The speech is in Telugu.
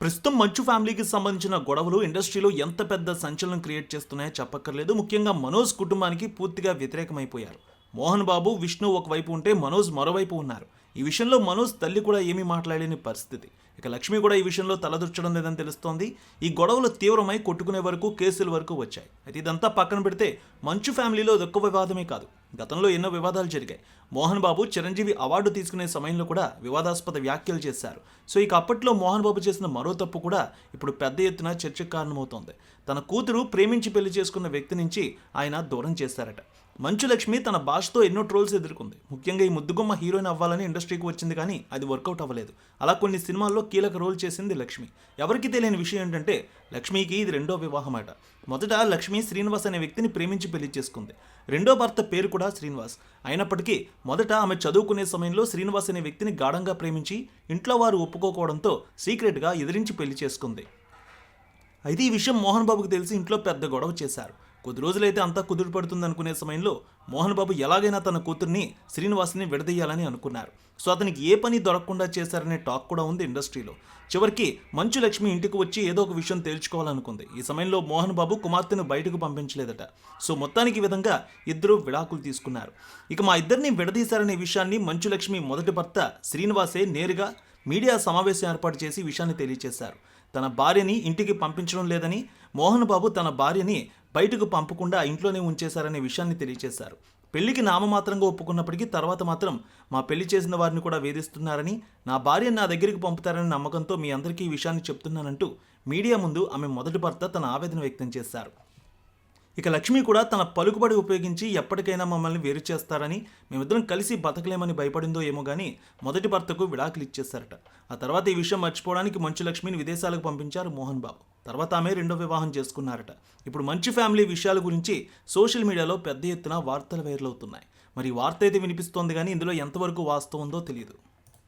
ప్రస్తుతం మంచు ఫ్యామిలీకి సంబంధించిన గొడవలు ఇండస్ట్రీలో ఎంత పెద్ద సంచలనం క్రియేట్ చేస్తున్నాయో చెప్పక్కర్లేదు. ముఖ్యంగా మనోజ్ కుటుంబానికి పూర్తిగా వ్యతిరేకమైపోయారు. మోహన్ బాబు విష్ణు ఒకవైపు ఉంటే మనోజ్ మరోవైపు ఉన్నారు. ఈ విషయంలో మనోజ్ తల్లి కూడా ఏమీ మాట్లాడలేని పరిస్థితి. ఇక లక్ష్మి కూడా ఈ విషయంలో తలదొచ్చడం లేదని తెలుస్తోంది. ఈ గొడవలు తీవ్రమై కొట్టుకునే వరకు కేసుల వరకు వచ్చాయి. అయితే ఇదంతా పక్కన పెడితే మంచు ఫ్యామిలీలో ఇదొక్క వివాదమే కాదు. గతంలో ఎన్నో వివాదాలు జరిగాయి. మోహన్ బాబు చిరంజీవి అవార్డు తీసుకునే సమయంలో కూడా వివాదాస్పద వ్యాఖ్యలు చేశారు. సో ఇక అప్పట్లో మోహన్ బాబు చేసిన మరో తప్పు కూడా ఇప్పుడు పెద్ద ఎత్తున చర్చకు కారణమవుతోంది. తన కూతురు ప్రేమించి పెళ్ళి చేసుకున్న వ్యక్తి నుంచి ఆయన దూరం చేశారట. మంచు లక్ష్మి తన భాషతో ఎన్నో ట్రోల్స్ ఎదుర్కొంది. ముఖ్యంగా ఈ ముద్దుగుమ్మ హీరోయిన్ అవ్వాలని ఇండస్ట్రీకి వచ్చింది కానీ అది వర్కౌట్ అవ్వలేదు. అలా కొన్ని సినిమాల్లో కీలక రోల్ చేసింది లక్ష్మి. ఎవరికి తెలియని విషయం ఏంటంటే లక్ష్మికి ఇది రెండో వివాహం అట మొదట లక్ష్మి శ్రీనివాస్ అనే వ్యక్తిని ప్రేమించి పెళ్ళి చేసుకుంది. రెండో భర్త పేరు కూడా శ్రీనివాస్. అయినప్పటికీ మొదట ఆమె చదువుకునే సమయంలో శ్రీనివాస్ అనే వ్యక్తిని గాఢంగా ప్రేమించి ఇంట్లో వారు ఒప్పుకోకపోవడంతో సీక్రెట్గా ఎదిరించి పెళ్ళి చేసుకుంది. అయితే ఈ విషయం మోహన్ బాబుకు తెలిసి ఇంట్లో పెద్ద గొడవ చేశారు. కొద్ది రోజులైతే అంతా కుదురు పడుతుంది అనుకునే సమయంలో మోహన్ బాబు ఎలాగైనా తన కూతుర్ని శ్రీనివాస్ని విడదీయాలని అనుకున్నారు. సో అతనికి ఏ పని దొరకకుండా చేశారనే టాక్ కూడా ఉంది ఇండస్ట్రీలో. చివరికి మంచు లక్ష్మి ఇంటికి వచ్చి ఏదో ఒక విషయం తేల్చుకోవాలనుకుంది. ఈ సమయంలో మోహన్ బాబు కుమార్తెను బయటకు పంపించలేదట. సో మొత్తానికి ఈ విధంగా ఇద్దరు విడాకులు తీసుకున్నారు. ఇక మా ఇద్దరిని విడదీశారనే విషయాన్ని మంచు లక్ష్మి మొదటి భర్త శ్రీనివాసే నేరుగా మీడియా సమావేశం ఏర్పాటు చేసి విషయాన్ని తెలియజేశారు తన భార్యని ఇంటికి పంపించడం లేదని మోహన్ బాబు తన భార్యని బయటకు పంపకుండా ఇంట్లోనే ఉంచేశారనే విషయాన్ని తెలియజేశారు పెళ్ళికి నామమాత్రంగా ఒప్పుకున్నప్పటికీ తర్వాత మాత్రం మా పెళ్ళి చేసిన వారిని కూడా వేధిస్తున్నారని నా భార్య నా దగ్గరికి పంపుతారని నమ్మకంతో మీ అందరికీ ఈ విషయాన్ని చెప్తున్నానంటూ మీడియా ముందు ఆమె మొదటి భర్త తన ఆవేదన వ్యక్తం చేశారు. ఇక లక్ష్మి కూడా తన పలుకుబడి ఉపయోగించి ఎప్పటికైనా మమ్మల్ని వేరు చేస్తారని మేమిద్దరం కలిసి బతకలేమని భయపడిందో ఏమో కానీ మొదటి భర్తకు విడాకులు ఇచ్చేశారట. ఆ తర్వాత ఈ విషయం మర్చిపోవడానికి మంచు లక్ష్మిని విదేశాలకు పంపించారు మోహన్ బాబు. తర్వాత ఆమె రెండో వివాహం చేసుకున్నారట. ఇప్పుడు మంచి ఫ్యామిలీ విషయాల గురించి సోషల్ మీడియాలో పెద్ద ఎత్తున వార్తలు వైరల్ అవుతున్నాయి. మరి వార్త అయితే వినిపిస్తోంది కానీ ఇందులో ఎంతవరకు వాస్తవం ఉందో తెలియదు.